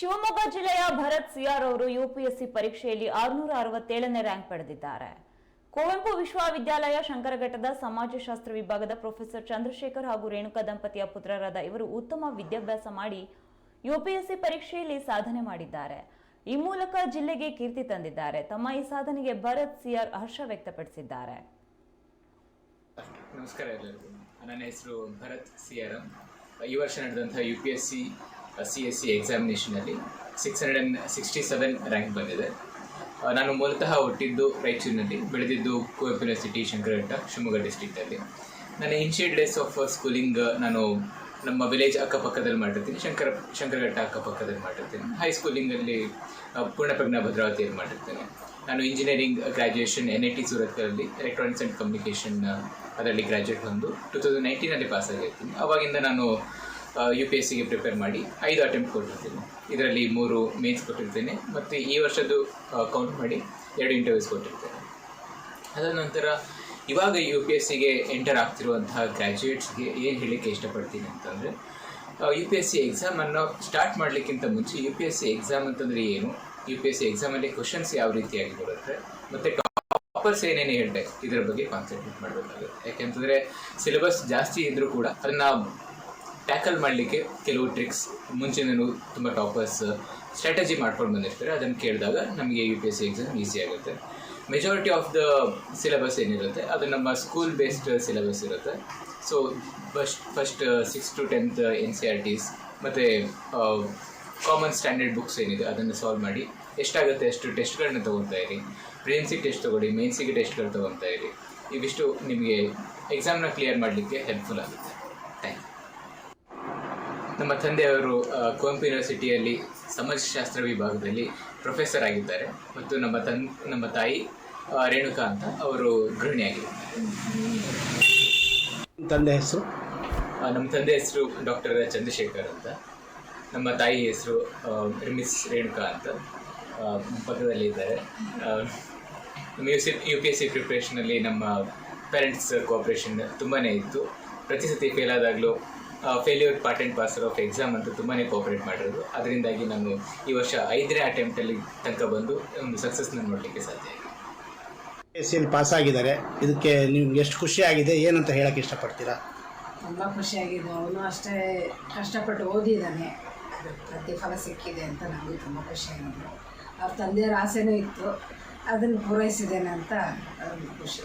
ಶಿವಮೊಗ್ಗ ಜಿಲ್ಲೆಯ ಭರತ್ ಸಿಆರ್ ಅವರು ಯುಪಿಎಸ್ಸಿ ಪರೀಕ್ಷೆಯಲ್ಲಿ ಆರುನೂರ ಅರವತ್ತೇಳನೇ ರ್ಯಾಂಕ್ ಪಡೆದಿದ್ದಾರೆ. ಕುವೆಂಪು ವಿಶ್ವವಿದ್ಯಾಲಯ ಶಂಕರಘಟ್ಟದ ಸಮಾಜಶಾಸ್ತ್ರ ವಿಭಾಗದ ಪ್ರೊಫೆಸರ್ ಚಂದ್ರಶೇಖರ್ ಹಾಗೂ ರೇಣುಕಾ ದಂಪತಿಯ ಪುತ್ರರಾದ ಇವರು ಉತ್ತಮ ವಿದ್ಯಾಭ್ಯಾಸ ಮಾಡಿ ಯುಪಿಎಸ್ಸಿ ಪರೀಕ್ಷೆಯಲ್ಲಿ ಸಾಧನೆ ಮಾಡಿದ್ದಾರೆ. ಈ ಮೂಲಕ ಜಿಲ್ಲೆಗೆ ಕೀರ್ತಿ ತಂದಿದ್ದಾರೆ. ತಮ್ಮ ಈ ಸಾಧನೆಗೆ ಭರತ್ ಸಿಆರ್ ಹರ್ಷ ವ್ಯಕ್ತಪಡಿಸಿದ್ದಾರೆ. ನಮಸ್ಕಾರ ಎಲ್ಲರಿಗೂ. ನನ್ನ ಹೆಸರು ಭರತ್ ಸಿಆರ್ ಈ ವರ್ಷ ನಡೆದಂತಹ U C S C ಎಕ್ಸಾಮಿನೇಷನಲ್ಲಿ six hundred and sixty seven rank ಬಂದಿದೆ. ನಾನು ಮೂಲತಃ ಹುಟ್ಟಿದ್ದು ರಾಯಚೂರಿನಲ್ಲಿ, ಬೆಳೆದಿದ್ದು ಕುವೆಂಪು ಯೂನಿವರ್ಸಿಟಿ ಶಂಕರಘಟ್ಟ ಶಿವಮೊಗ್ಗ ಡಿಸ್ಟ್ರಿಕ್ಟಲ್ಲಿ ನನ್ನ ಇನಿಷಿಯಲ್ ಡೇಸ್ ಆಫ್ ಸ್ಕೂಲಿಂಗ್ ನಾನು ನಮ್ಮ ವಿಲೇಜ್ ಅಕ್ಕಪಕ್ಕದಲ್ಲಿ ಮಾಡಿರ್ತೀನಿ, ಶಂಕರ, ಶಂಕರಘಟ್ಟ ಅಕ್ಕಪಕ್ಕದಲ್ಲಿ ಮಾಡಿರ್ತೀನಿ. ಹೈ ಸ್ಕೂಲಿಂಗಲ್ಲಿ ಪೂರ್ಣಪ್ರಜ್ಞಾ ಭದ್ರಾವತಿಯಲ್ಲಿ ಮಾಡಿರ್ತೇನೆ. ನಾನು engineering graduation N I T ಸೂರತ್ಕರಲ್ಲಿ electronics and communication ಅದರಲ್ಲಿ ಗ್ರ್ಯಾಜುಯೇಟ್ ಬಂದು ಟು ತೌಸಂಡ್ ನೈನ್ಟೀನಲ್ಲಿ ಪಾಸ್ ಆಗಿರ್ತೀನಿ. ಅವಾಗಿಂದ ನಾನು ಯು ಪಿ ಎಸ್ ಸಿಗೆ ಪ್ರಿಪೇರ್ ಮಾಡಿ ಐದು ಅಟೆಂಪ್ಟ್ ಕೊಟ್ಟಿರ್ತೀನಿ. ಇದರಲ್ಲಿ ಮೂರು ಮೇನ್ಸ್ ಕೊಟ್ಟಿರ್ತೇನೆ. ಮತ್ತು ಈ ವರ್ಷದ್ದು ಕೌಂಟ್ ಮಾಡಿ ಎರಡು ಇಂಟರ್ವ್ಯೂಸ್ ಕೊಟ್ಟಿರ್ತೇನೆ. ಅದಾದ ನಂತರ ಇವಾಗ ಯು ಪಿ ಎಸ್ ಸಿಗೆ ಎಂಟರ್ ಆಗ್ತಿರುವಂತಹ ಗ್ರ್ಯಾಜುಯೇಟ್ಸ್ಗೆ ಏನು ಹೇಳಲಿಕ್ಕೆ ಇಷ್ಟಪಡ್ತೀನಿ ಅಂತಂದರೆ ಯು ಪಿ ಎಸ್ ಸಿ ಎಕ್ಸಾಮನ್ನು ಸ್ಟಾರ್ಟ್ ಮಾಡಲಿಕ್ಕಿಂತ ಮುಂಚೆ U P S C exam ಅಂತಂದರೆ ಏನು? ಯು ಪಿ ಎಸ್ ಸಿ ಎಕ್ಸಾಮಲ್ಲಿ ಕ್ವಶನ್ಸ್ ಯಾವ ರೀತಿಯಾಗಿ ಬರುತ್ತೆ? ಮತ್ತು ಟಾಪರ್ಸ್ ಏನೇನು ಹೇಳ್ತಾರೆ ಇದರ ಬಗ್ಗೆ ಕಾನ್ಸಂಟ್ರೇಟ್ ಮಾಡಬೇಕಾಗುತ್ತೆ. ಯಾಕೆಂತಂದರೆ ಸಿಲೆಬಸ್ ಜಾಸ್ತಿ ಇದ್ದರೂ ಕೂಡ ಅದನ್ನು ಟ್ಯಾಕಲ್ ಮಾಡಲಿಕ್ಕೆ ಕೆಲವು ಟ್ರಿಕ್ಸ್ ಮುಂಚೆನೂ ತುಂಬ ಟಾಪರ್ಸ್ ಸ್ಟ್ರಾಟಜಿ ಮಾಡ್ಕೊಂಡು ಬಂದಿರ್ತಾರೆ. ಅದನ್ನು ಕೇಳಿದಾಗ ನಮಗೆ U P S C exam easy ಆಗುತ್ತೆ. ಮೆಜಾರಿಟಿ ಆಫ್ ದ ಸಿಲೆಬಸ್ ಏನಿರುತ್ತೆ, ಅದು ನಮ್ಮ ಸ್ಕೂಲ್ ಬೇಸ್ಡ್ ಸಿಲೆಬಸ್ ಇರುತ್ತೆ so first first six to tenth N C R Ts ಮತ್ತು ಕಾಮನ್ ಸ್ಟ್ಯಾಂಡರ್ಡ್ ಬುಕ್ಸ್ ಏನಿದೆ, ಅದನ್ನು ಸಾಲ್ವ್ ಮಾಡಿ, ಎಷ್ಟಾಗುತ್ತೆ ಅಷ್ಟು ಟೆಸ್ಟ್ಗಳನ್ನ ತೊಗೊತಾ ಇರಿ. ಪ್ರಿಲಿಮ್ಸಿಗೆ ಟೆಸ್ಟ್ ತೊಗೊಳ್ಳಿ ಮೇನ್ಸಿಗೆ ಟೆಸ್ಟ್ಗಳು ತೊಗೊತಾ ಇರಿ. ಇವಿಷ್ಟು ನಿಮಗೆ ಎಕ್ಸಾಮ್ನ ಕ್ಲಿಯರ್ ಮಾಡಲಿಕ್ಕೆ ಹೆಲ್ಪ್ಫುಲ್ ಆಗುತ್ತೆ. ನಮ್ಮ ತಂದೆಯವರು ಕುವೆಂಪು ಯೂನಿವರ್ಸಿಟಿಯಲ್ಲಿ ಸಮಾಜಶಾಸ್ತ್ರ ವಿಭಾಗದಲ್ಲಿ ಪ್ರೊಫೆಸರ್ ಆಗಿದ್ದಾರೆ. ಮತ್ತು ನಮ್ಮ ತನ್ ನಮ್ಮ ತಾಯಿ ರೇಣುಕಾ ಅಂತ ಅವರು ಗೃಹಿಣಿಯಾಗಿದ್ದಾರೆ ತಂದೆ ಹೆಸರು? ನಮ್ಮ ತಂದೆ ಹೆಸರು ಡಾಕ್ಟರ್ ಚಂದ್ರಶೇಖರ್ ಅಂತ. ನಮ್ಮ ತಾಯಿ ಹೆಸರು ಮಿಸ್ ರೇಣುಕಾ ಅಂತ. ಪಕ್ಕದಲ್ಲಿ ಇದ್ದಾರೆ. U C U P S C ಪ್ರಿಪ್ರೇಷನಲ್ಲಿ ನಮ್ಮ ಪೇರೆಂಟ್ಸ್ ಕೋಆಪ್ರೇಷನ್ ತುಂಬಾ ಇತ್ತು. ಪ್ರತಿ ಸತಿ fail ಆದಾಗಲೂ failure part and parcel of exam ಅಂತ ತುಂಬಾ ಕೋಪರೇಟ್ ಮಾಡಿರೋದು. ಅದರಿಂದಾಗಿ ನಾನು ಈ ವರ್ಷ ಐದನೇ ಅಟೆಂಪ್ಟಲ್ಲಿ ತನಕ ಬಂದು ಒಂದು ಸಕ್ಸಸ್ನ ನೋಡಲಿಕ್ಕೆ ಸಾಧ್ಯ ಆಗಿದೆ. ಎಸ್ ಎಲ್ ಪಾಸ್ ಆಗಿದ್ದಾರೆ. ಇದಕ್ಕೆ ನಿಮ್ಗೆ ಎಷ್ಟು ಖುಷಿ ಆಗಿದೆ? ಏನಂತ ಹೇಳಕ್ಕೆ ಇಷ್ಟಪಡ್ತೀರಾ? ತುಂಬ ಖುಷಿಯಾಗಿದೆ ಅವನು ಅಷ್ಟೇ ಕಷ್ಟಪಟ್ಟು ಓದಿದ್ದಾನೆ. ಅದು ಪ್ರತಿಫಲ ಸಿಕ್ಕಿದೆ ಅಂತ ನಮಗೆ ತುಂಬ ಖುಷಿಯಾಗಿದೆ ಅವ್ರ ತಂದೆಯವ್ರ ಆಸೆನೂ ಇತ್ತು. ಅದನ್ನು ಪೂರೈಸಿದ್ದೇನೆ ಅಂತ ಖುಷಿ.